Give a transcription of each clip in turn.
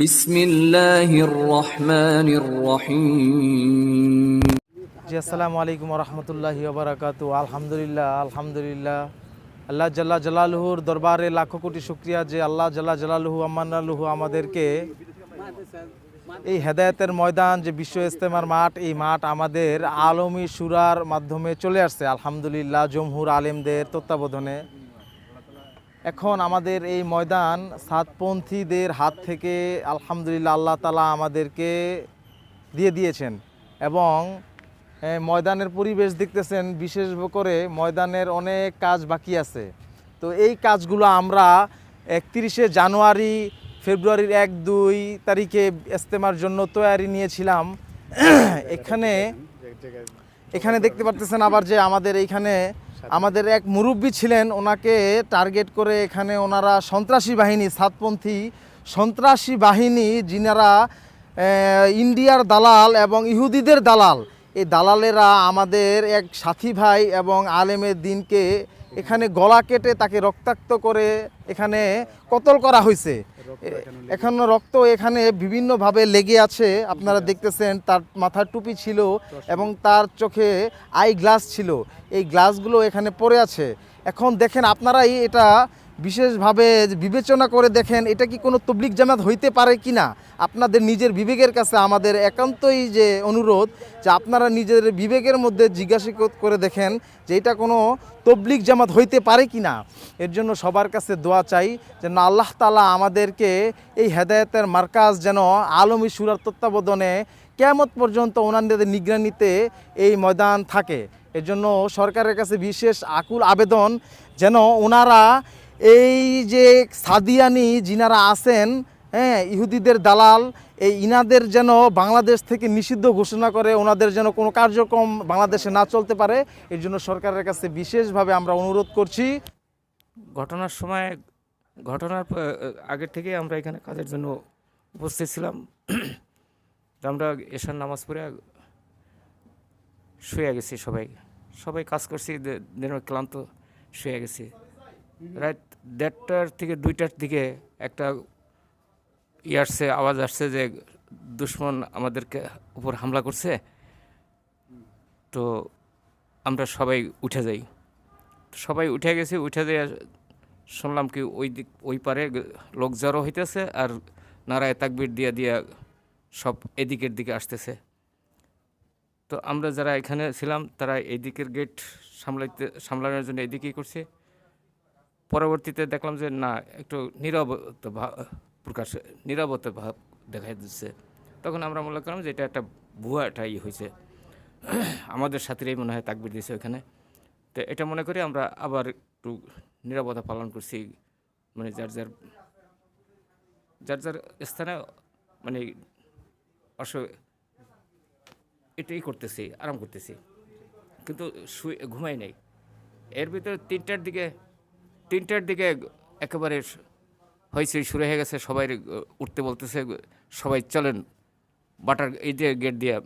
বিসমিল্লাহির রহমানির রহিম। জি, আসসালামু আলাইকুম রহমতুল্লাহি বারাকাতু আলহামদুলিল্লাহ আলহামদুলিল্লাহ। আল্লাহ জাল্লা জালালহুর দরবারে লাখো কোটি শুক্রিয়া যে আল্লাহ জাল্লা জালালহু আমান্নালহু আমাদেরকে এই হেদায়তের ময়দান, যে বিশ্ব ইস্তেমার মাঠ, এই মাঠ আমাদের আলমী সুরার মাধ্যমে চলে আসছে। আলহামদুলিল্লাহ, জমহুর আলেমদের তত্ত্বাবধানে। এখন আমাদের এই ময়দান সাতপন্থীদের হাত থেকে আলহামদুলিল্লাহ আল্লাহ তালা আমাদেরকে দিয়ে দিয়েছেন এবং ময়দানের পরিবেশ দেখতেছেন, বিশেষ করে ময়দানের অনেক কাজ বাকি আছে। তো এই কাজগুলো আমরা একত্রিশে জানুয়ারি, ফেব্রুয়ারির এক, দুই তারিখে ইস্তেমার জন্য তৈরি নিয়েছিলাম। এখানে এখানে দেখতে পারতেছেন আবার যে আমাদের এইখানে আমাদের এক মুরব্বী ছিলেন, ওনাকে টার্গেট করে এখানে ওনারা সন্ত্রাসী বাহিনী, সাতপন্থী সন্ত্রাসী বাহিনী, যিনারা ইন্ডিয়ার দালাল এবং ইহুদিদের দালাল। এই দালালেরা আমাদের এক সাথী ভাই এবং আলেমের দিনকে এখানে গলা কেটে তাকে রক্তাক্ত করে এখানে কতল করা হয়েছে। এখন রক্ত এখানে বিভিন্নভাবে লেগে আছে। আপনারা দেখতেছেন তার মাথার টুপি ছিল এবং তার চোখে আই গ্লাস ছিল। এই গ্লাসগুলো এখানে পড়ে আছে। এখন দেখেন আপনারাই এটা বিশেষভাবে বিবেচনা করে দেখেন, এটা কি কোনো তবলিক জামাত হইতে পারে কি না? আপনাদের নিজের বিবেকের কাছে আমাদের একান্তই যে অনুরোধ, যে আপনারা নিজের বিবেকের মধ্যে জিজ্ঞাসা করে দেখেন যে এটা কোনো তবলিক জামাত হইতে পারে কি না। এর জন্য সবার কাছে দোয়া চাই যেন আল্লাহ তালা আমাদেরকে এই হেদায়েতের মার্কাজ যেন আলমী সুরার তত্ত্বাবধানে কেয়ামত পর্যন্ত ওনাদের নিগরানিতে এই ময়দান থাকে। এর জন্য সরকারের কাছে বিশেষ আকুল আবেদন যেন ওনারা এই যে সাদিয়ানি যিনারা আছেন হ্যাঁ ইহুদিদের দালাল, এই ইনাদের যেন বাংলাদেশ থেকে নিষিদ্ধ ঘোষণা করে, ওনাদের যেন কোনো কার্যক্রম বাংলাদেশে না চলতে পারে, এর জন্য সরকারের কাছে বিশেষভাবে আমরা অনুরোধ করছি। ঘটনার সময়, ঘটনার আগের থেকে আমরা এখানে কাজের জন্য উপস্থিত ছিলাম। আমরা এশার নামাজ পড়ে শুয়ে গেছি সবাই। সবাই কাজ করছি দিনের ক্লান্ত শুয়ে গেছি। রাত দেড়টার থেকে দুইটার দিকে একটা ই আসছে, আওয়াজ আসছে যে দুশ্মন আমাদেরকে উপর হামলা করছে। তো আমরা সবাই উঠে যাই। সবাই উঠে গেছি, উঠে দিয়ে শুনলাম কি ওই দিক, ওই পারে লোক জড়ো হইতেছে আর নারায় তাকবির দিয়া দিয়া সব এদিকের দিকে আসতেছে। তো আমরা যারা এখানে ছিলাম, তারা এদিকের গেট সামলাইতে, সামলানোর জন্য এদিকেই করছে। পরবর্তীতে দেখলাম যে না, একটু নীরবতা ভাব প্রকাশ, নীরবতা ভাব দেখা দিচ্ছে। তখন আমরা মনে করলাম যে এটা একটা ভুয়া একটা ই হয়েছে। আমাদের সাথীরাই মনে হয় তাকবির দিয়েছে ওখানে। তো এটা মনে করি আমরা আবার একটু নিরাপত্তা পালন করছি। মানে যার যার যার যার স্থানে মানে অস, এটাই করতেছি, আরাম করতেছি। কিন্তু শুয়ে, ঘুমাই নাই। এর ভিতরে তিনটার দিকে তিনটার দিকে একেবারে হয়েছে শুরু হয়ে গেছে, সবাই উঠতে বলতেছে, সবাই চলেন, বাটার এই যে গেট দিয়ে,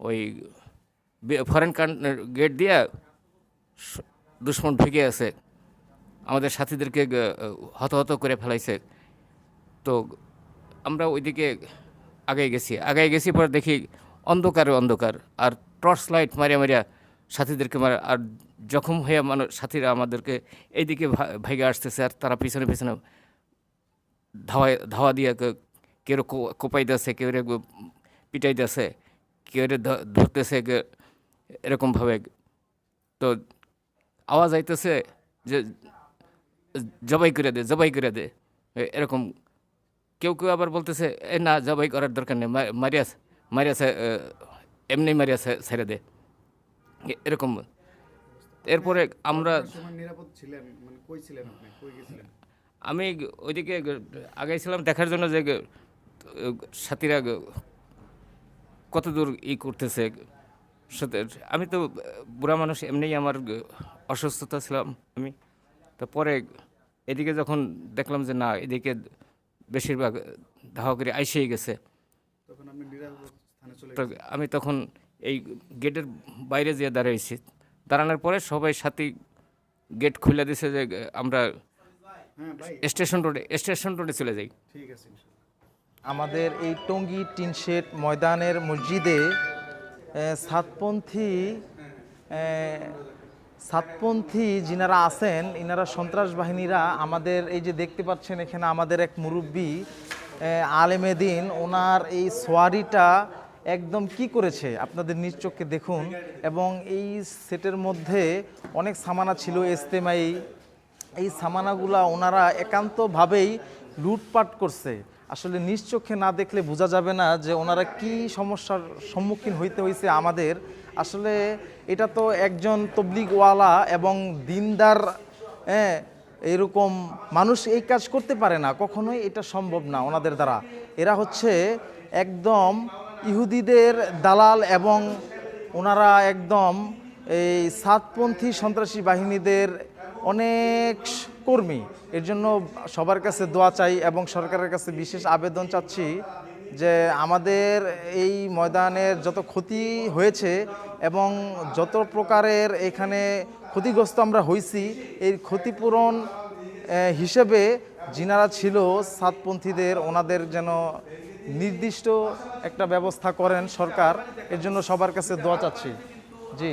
ওই ফরেন গেট দিয়ে দুশ্মন ঢুকে আছে, আমাদের সাথীদেরকে হতহত করে ফেলাইছে। তো আমরা ওইদিকে আগে গেছি আগে গেছি পরে দেখি অন্ধকারে অন্ধকার, আর টর্চ লাইট মারিয়া মারিয়া সাথীদেরকে মারা আর জখম হয়ে মানুষ সাথীরা আমাদেরকে এইদিকে ভা- ভাইগে আসতেছে আর তারা পিছনে পিছনে ধাওয়া ধাওয়া দিয়ে কেউ কোপাই দিয়েছে কেউ পিটাই দিয়েছে কেউ ধরতেছে এরকমভাবে। তো আওয়াজ আইতেছে যে জবাই করে দে, জবাই করে দে। এরকম কেউ কেউ আবার বলতেছে, এ না, জবাই করার দরকার নেই মারিয়াস মারিয়াস এমনি মারিয়াস ছেড়ে দে। এরকম এরপরে আমরা নিরাপদ ছিলেন মানে কই ছিলেন আপনি? কই গেছিলেন? আমি ওইদিকে আগাইছিলাম দেখার জন্য যে সাথীরা কত দূর ই করতেছে। সাথে- আমি তো বুড়া মানুষ এমনিই আমার অসুস্থতা ছিলাম আমি। তো পরে এদিকে যখন দেখলাম যে না এদিকে বেশিরভাগ ধাওয়া করে আইসেই গেছে। আমি তখন এই গেটের বাইরে যেয়ে দাঁড়িয়েছি দাঁড়ানোর পরে সবাই সাথী গেট খুলে দিছে যে আমরা হ্যাঁ স্টেশন রোডে স্টেশন রোডে চলে যাই। ঠিক আছে আমাদের এই টঙ্গী টিনশেড ময়দানের মসজিদে সাতপন্থী সাতপন্থী যিনারা আছেন ইনারা সন্ত্রাস বাহিনীরা আমাদের এই যে দেখতে পাচ্ছেন এখানে আমাদের এক মুরব্বী আলেমেদিন ওনার এই সোয়ারিটা একদম কি করেছে? আপনাদের নিজ চোখে দেখুন। এবং এই সেটের মধ্যে অনেক সামানা ছিল এস্তেমাই। এই সামানাগুলা ওনারা একান্তভাবেই লুটপাট করছে। আসলে নিজ চোখে না দেখলে বোঝা যাবে না যে ওনারা কি সমস্যার সম্মুখীন হইতে হয়েছে আমাদের। আসলে এটা তো একজন তবলিগওয়ালা এবং দিনদার হ্যাঁ এরকম মানুষ এই কাজ করতে পারে না। কখনোই এটা সম্ভব না ওনাদের দ্বারা। এরা হচ্ছে একদম ইহুদিদের দালাল এবং ওনারা একদম এই সাতপন্থী সন্ত্রাসী বাহিনীদের অনেক কর্মী। এর জন্য সবার কাছে দোয়া চাই এবং সরকারের কাছে বিশেষ আবেদন চাচ্ছি যে আমাদের এই ময়দানের যত ক্ষতি হয়েছে এবং যত প্রকারের এখানে ক্ষতিগ্রস্ত আমরা হয়েছি এই ক্ষতিপূরণ হিসেবে যিনারা ছিল সাতপন্থীদের, ওনাদের যেন নির্দিষ্ট একটা ব্যবস্থা করেন সরকার এর জন্য সবার কাছে দোয়া চাচ্ছি। জি।